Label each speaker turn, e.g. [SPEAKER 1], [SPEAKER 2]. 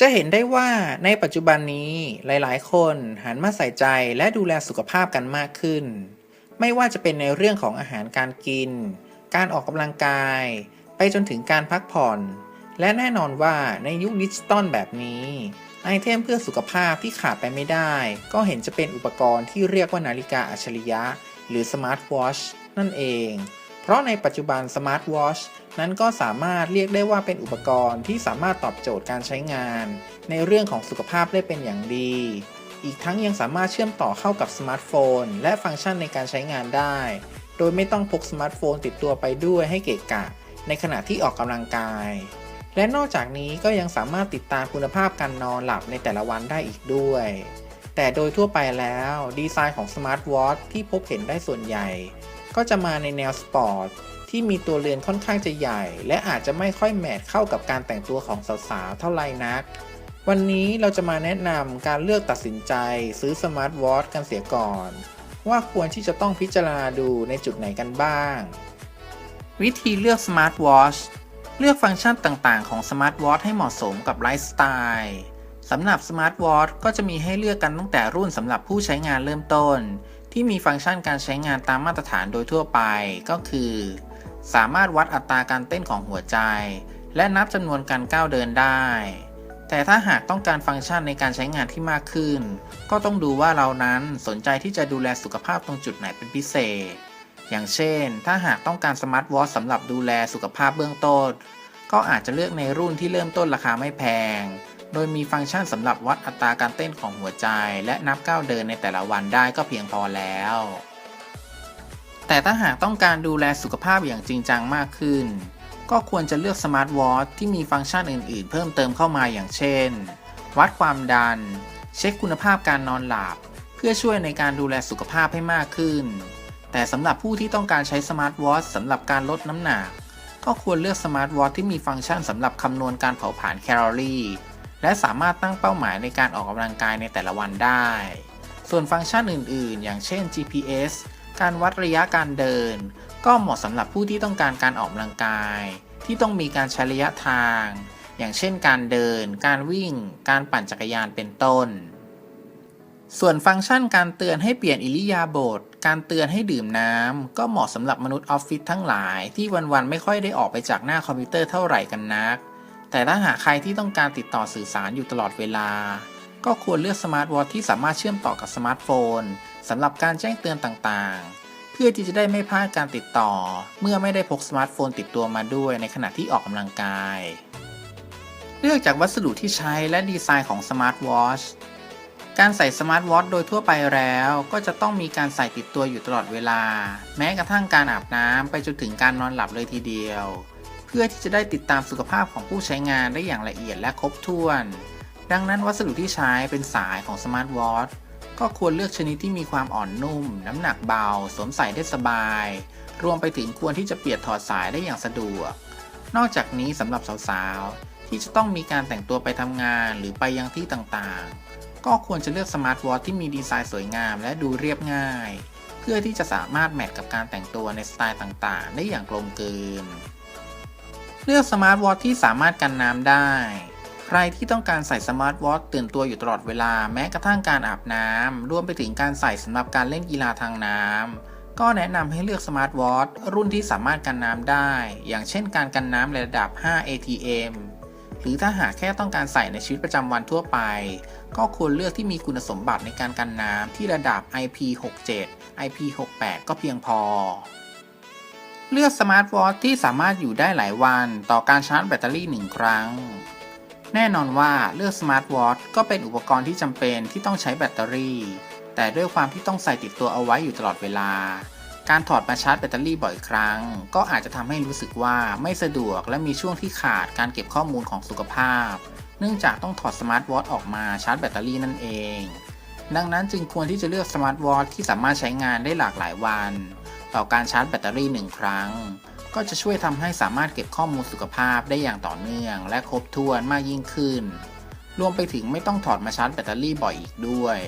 [SPEAKER 1] จะเห็นได้ว่าในปัจจุบันนี้หลายๆ คนหันมาใส่ใจและดูแลสุขภาพกันมากขึ้น ไม่ว่าจะเป็นในเรื่องของอาหารการกิน การออกกำลังกาย ไปจนถึงการพักผ่อน และแน่นอนว่าในยุคดิจิตอลแบบนี้ ไอเทมเพื่อสุขภาพที่ขาดไปไม่ได้ ก็เห็นจะเป็นอุปกรณ์ที่เรียกว่านาฬิกาอัจฉริยะ หรือสมาร์ทวอชนั่นเอง เพราะในปัจจุบันสมาร์ทวอชนั้นก็สามารถเรียกได้ว่าเป็นอุปกรณ์ที่สามารถตอบโจทย์การใช้งาน ในเรื่องของสุขภาพได้เป็นอย่างดี อีกทั้งยังสามารถเชื่อมต่อเข้ากับสมาร์ทโฟน และฟังก์ชันในการใช้งานได้ โดยไม่ต้องพกสมาร์ทโฟนติดตัวไปด้วยให้เกะกะ ในขณะที่ออกกำลังกาย และนอกจากนี้ก็ยังสามารถติดตามคุณภาพการนอนหลับในแต่ละวันได้อีกด้วยแต่โดยทั่วไปแล้ว ดีไซน์ของสมาร์ทวอทที่พบเห็นได้ส่วนใหญ่ ก็จะมาในแนวสปอร์ตที่มีตัวเรือนค่อนข้างจะใหญ่ และอาจจะไม่ค่อยแมทเข้ากับการแต่งตัวของสาวๆ เท่าไหร่นัก วันนี้เราจะมาแนะนำการเลือกตัดสินใจซื้อสมาร์ทวอทกันเสียก่อน ว่าควรที่จะต้องพิจารณาดูในจุดไหนกันบ้าง วิธีเลือกสมาร์ทวอชเลือกฟังก์ชันต่างๆ ของสมาร์ทวอทให้เหมาะสมกับไลฟ์สไตล์สำหรับสมาร์ทวอทก็จะมีให้เลือกกันตั้งแต่รุ่นสำหรับผู้ใช้งานเริ่มต้น ที่มีฟังก์ชันการใช้งานตามมาตรฐานโดยทั่วไปก็คือ สามารถวัดอัตราการเต้นของหัวใจ และนับจำนวนการก้าวเดินได้ แต่ถ้าหากต้องการฟังก์ชันในการใช้งานที่มากขึ้น ก็ต้องดูว่าเรานั้นสนใจที่จะดูแลสุขภาพตรงจุดไหนเป็นพิเศษ อย่างเช่น ถ้าหากต้องการสมาร์ทวอทสำหรับดูแลสุขภาพเบื้องต้น ก็อาจจะเลือกในรุ่นที่เริ่มต้นราคาไม่แพง โดยมีฟังก์ชันสำหรับวัดอัตราการเต้นของหัวใจ และนับก้าวเดินในแต่ละวันได้ก็เพียงพอแล้ว แต่ถ้าหากต้องการดูแลสุขภาพอย่างจริงจังมากขึ้น ก็ควรจะเลือกสมาร์ทวอทที่มีฟังก์ชันอื่นๆ เพิ่มเติมเข้ามาอย่างเช่น วัดความดัน เช็คคุณภาพการนอนหลับ เพื่อช่วยในการดูแลสุขภาพให้มากขึ้น แต่สำหรับผู้ที่ต้องการใช้สมาร์ทวอทสำหรับการลดน้ำหนัก ก็ควรเลือกสมาร์ทวอทที่มีฟังก์ชันสำหรับคำนวณการเผาผลาญแคลอรี่ และสามารถตั้งเป้าหมายในการออกกำลังกายในแต่ละวันได้ ส่วนฟังก์ชันอื่น ๆ อย่างเช่น GPS การวัดระยะการเดิน ก็เหมาะสำหรับผู้ที่ต้องการการออกกำลังกาย ที่ต้องมีการใช้ระยะทาง อย่างเช่น การเดิน การวิ่ง การปั่นจักรยานเป็นต้น ส่วนฟังก์ชันการเตือนให้เปลี่ยนอิริยาบถการเตือนให้ดื่มน้ำก็เหมาะสำหรับมนุษย์ออฟฟิศทั้งหลายที่วัน ๆ ไม่ค่อยได้ออกไปจากหน้าคอมพิวเตอร์เท่าไหร่กันนัก แต่ถ้าหากใครที่ต้องการติดต่อสื่อสารอยู่ตลอดเวลา ก็ควรเลือกสมาร์ทวอทที่สามารถเชื่อมต่อกับสมาร์ทโฟนสำหรับการแจ้งเตือนต่างๆ เพื่อที่จะได้ไม่พลาดการติดต่อ เมื่อไม่ได้พกสมาร์ทโฟนติดตัวมาด้วยในขณะที่ออกกำลังกาย เลือกจากวัสดุที่ใช้และดีไซน์ของสมาร์ทวอชการใส่สมาร์ทวอทโดยทั่วไปแล้วก็จะต้องมีการใส่ติดตัวอยู่ตลอดเวลา แม้กระทั่งการอาบน้ำไปจนถึงการนอนหลับเลยทีเดียว เพื่อที่จะได้ติดตามสุขภาพของผู้ใช้งานได้อย่างละเอียดและครบถ้วน ดังนั้นวัสดุที่ใช้เป็นสายของสมาร์ทวอทก็ควรเลือกชนิดที่มีความอ่อนนุ่ม น้ำหนักเบา สวมใส่ได้สบาย รวมไปถึงควรที่จะเปลี่ยนถอดสายได้อย่างสะดวก นอกจากนี้สำหรับสาวๆ ที่จะต้องมีการแต่งตัวไปทำงานหรือไปยังที่ต่างๆ ก็ควรจะเลือกสมาร์ทวอทที่มีดีไซน์สวยงามและดูเรียบง่าย เพื่อที่จะสามารถแมทกับการแต่งตัวในสไตล์ต่างๆ ได้อย่างกลมกลืน เลือกสมาร์ทวอทที่สามารถกันน้ำได้ ใครที่ต้องการใส่สมาร์ทวอทตื่นตัวอยู่ตลอดเวลาแม้กระทั่งการอาบน้ำรวมไปถึงการใส่สำหรับการเล่นกีฬาทางน้ำก็แนะนำให้เลือกสมาร์ทวอทรุ่นที่สามารถกันน้ำได้ อย่างเช่นการกันน้ำในระดับ 5 ATM หรือถ้าหากแค่ต้องการใส่ในชีวิตประจำวันทั่วไป ก็ควรเลือกที่มีคุณสมบัติในการกันน้ำที่ระดับ IP67 IP68 ก็เพียงพอ เลือกสมาร์ทวอทที่สามารถอยู่ได้หลายวันต่อการชาร์จแบตเตอรี่หนึ่งครั้ง แน่นอนว่าเลือกสมาร์ทวอทก็เป็นอุปกรณ์ที่จำเป็นที่ต้องใช้แบตเตอรี่ แต่ด้วยความที่ต้องใส่ติดตัวเอาไว้อยู่ตลอดเวลา การถอดมาชาร์จแบตเตอรี่บ่อยครั้ง ก็อาจจะทำให้รู้สึกว่าไม่สะดวกและมีช่วงที่ขาดการเก็บข้อมูลของสุขภาพ เนื่องจากต้องถอดสมาร์ทวอทออกมาชาร์จแบตเตอรี่นั่นเอง ดังนั้นจึงควรที่จะเลือกสมาร์ทวอทที่สามารถใช้งานได้หลากหลายวัน ต่อการชาร์จแบตเตอรี่หนึ่งครั้ง ก็จะช่วยทำให้สามารถเก็บข้อมูลสุขภาพได้อย่างต่อเนื่อง และครบถ้วนมากยิ่งขึ้น รวมไปถึงไม่ต้องถอดมาชาร์จแบตเตอรี่บ่อยอีกด้วย